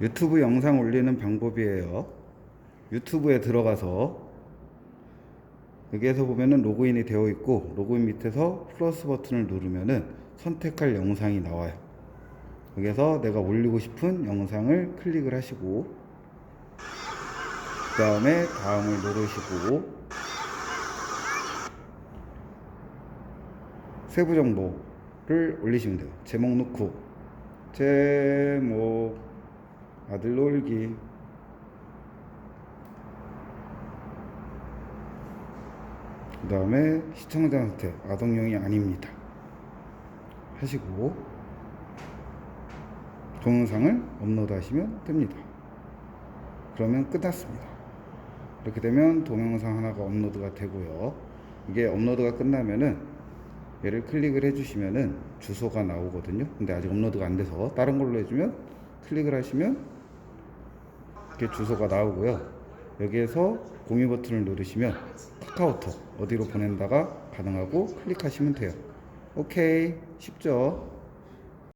유튜브 영상 올리는 방법이에요. 유튜브에 들어가서 여기에서 보면은 로그인이 되어 있고 로그인 밑에서 플러스 버튼을 누르면은 선택할 영상이 나와요. 여기서 내가 올리고 싶은 영상을 클릭을 하시고 그 다음에 다음을 누르시고 세부 정보를 올리시면 돼요. 제목 넣고 제목 아들 놀기 그 다음에 시청자한테 아동용이 아닙니다. 하시고 동영상을 업로드 하시면 됩니다. 그러면 끝났습니다. 이렇게 되면 동영상 하나가 업로드가 되고요. 이게 업로드가 끝나면은 얘를 클릭을 해주시면은 주소가 나오거든요. 근데 아직 업로드가 안 돼서 다른 걸로 해주면 클릭을 하시면 이렇게 주소가 나오고요. 여기에서 공유 버튼을 누르시면 카카오톡 어디로 보낸다가 가능하고 클릭하시면 돼요. 오케이 쉽죠?